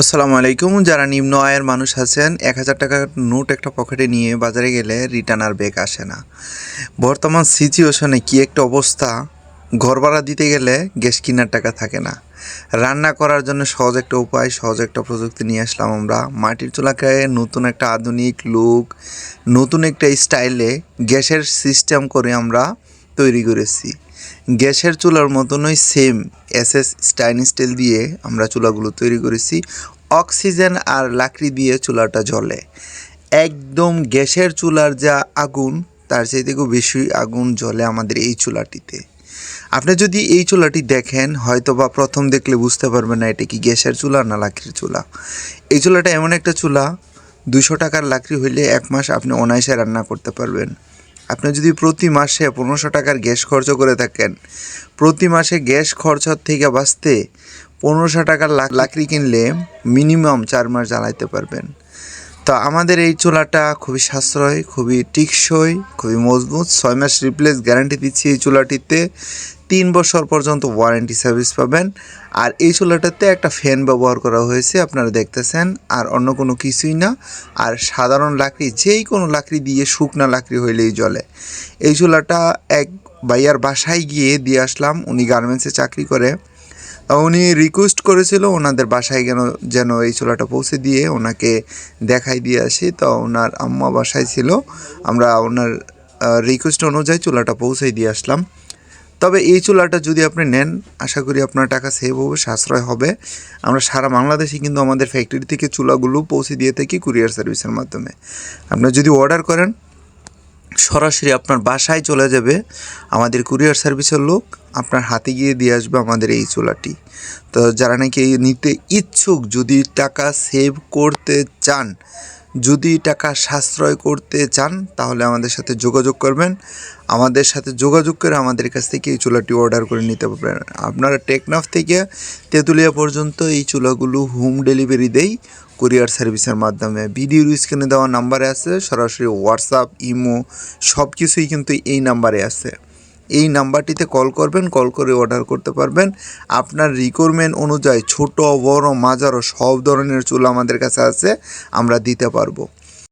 আসসালামু আলাইকুম। যারা নিম্ন আয়ের মানুষ আছেন, এক হাজার টাকার নোট একটা পকেটে নিয়ে বাজারে গেলে রিটার্ন আর ব্যাগ আসে না। বর্তমান সিচুয়েশনে কি একটা অবস্থা? ঘর ভাড়া দিতে গেলে গ্যাস কেনার টাকা থাকে না। রান্না করার জন্য সহজ একটা উপায়, সহজ একটা প্রযুক্তি নিয়ে আসলাম আমরা। মাটির চুলাকে নতুন একটা আধুনিক লুক নতুন একটা স্টাইলে গ্যাসের সিস্টেম করে আমরা তৈরি করেছি। গ্যাসের চুলার মতনই সেম এসএস স্টাইন স্টিল দিয়ে আমরা চুলাগুলো তৈরি করেছি। অক্সিজেন আর লাকড়ি দিয়ে চুলাটা জ্বলে। একদম গ্যাসের চুলার যা আগুন, তার চাইতে খুব বেশি আগুন জ্বলে আমাদের এই চুলাটিতে। আপনি যদি এই চুলাটি দেখেন হয়তো বা প্রথম দেখলে বুঝতে পারবেন না এটা কি গ্যাসের চুলা না লাকড়ির চুলা। এই চুলাটা এমন একটা চুলা দুশো টাকার লাকড়ি হইলে এক মাস আপনি অনায়াসে রান্না করতে পারবেন। আপনি যদি প্রতি মাসে পনেরোশো টাকার গ্যাস খরচ করে থাকেন, প্রতি মাসে গ্যাস খরচ থেকে বাঁচতে পনেরোশো টাকার লাকড়ি কিনলে মিনিমাম চার মাস জ্বালাইতে পারবেন। তো আমাদের এই চুলাটা খুবই সাশ্রয়, খুবই টিকসই, খুবই মজবুত। ছয় মাস রিপ্লেস গ্যারান্টি দিচ্ছি এই চুলাটিতে। তিন বছর পর্যন্ত ওয়ারেন্টি সার্ভিস পাবেন। আর এই চুলাটাতে একটা ফ্যান ব্যবহার করা হয়েছে, আপনারা দেখতেছেন, আর অন্য কোনো কিছুই না। আর সাধারণ লাকড়ি যেই কোনো লাকড়ি দিয়ে শুকনা লাকড়ি হইলেই জ্বলে। এই চুলাটা এক ভাইয়ার বাসায় গিয়ে দিয়ে আসলাম, উনি গার্মেন্টসে চাকরি করে। উনি রিকোয়েস্ট করেছিল ওনাদের বাসায় যেন যেন এই চুলাটা পৌঁছে দিয়ে ওনাকে দেখাই দিয়ে আসি। তো ওনার আম্মা বাসায় ছিল, আমরা ওনার রিকোয়েস্ট অনুযায়ী চুলাটা পৌঁছে দিয়ে আসলাম। তবে এই চুলাটা যদি আপনি নেন, আশা করি আপনার টাকা সেভ হবে, সাশ্রয় হবে। আমরা সারা বাংলাদেশে কিন্তু আমাদের ফ্যাক্টরি থেকে চুলাগুলো পৌঁছে দিয়ে থাকি কুরিয়ার সার্ভিসের মাধ্যমে। আপনি যদি অর্ডার করেন, সরাসরি আপনার বাসায় চলে যাবে আমাদের কুরিয়ার সার্ভিসের লোক, আপনার হাতে গিয়ে দিয়ে আসবে আমাদের এই চুলাটি। তো যারা নাকি নিতে ইচ্ছুক, যদি টাকা সেভ করতে চান যদি টাকা সাশ্রয় করতে চান, তাহলে আমাদের সাথে যোগাযোগ করবেন। আমাদের সাথে যোগাযোগ করে আমাদের কাছ থেকে এই চুলাটি অর্ডার করে নিতে পারবেন। আপনারা টেকনাফ থেকে তেঁতুলিয়া পর্যন্ত এই চুলাগুলো হোম ডেলিভারি দেই কুরিয়ার সার্ভিসের মাধ্যমে। ভিডিওর স্ক্রিনে দেওয়া নাম্বারে আছে, সরাসরি হোয়াটসঅ্যাপ ইমো সব কিছুই কিন্তু এই নাম্বারে আছে। এই নাম্বারটিতে কল করবেন, কল করে অর্ডার করতে পারবেন। আপনার রিকোয়ারমেন্ট অনুযায়ী ছোট, বড়, মাঝারো সব ধরনের চুল আমাদের কাছে আছে, আমরা দিতে পারব।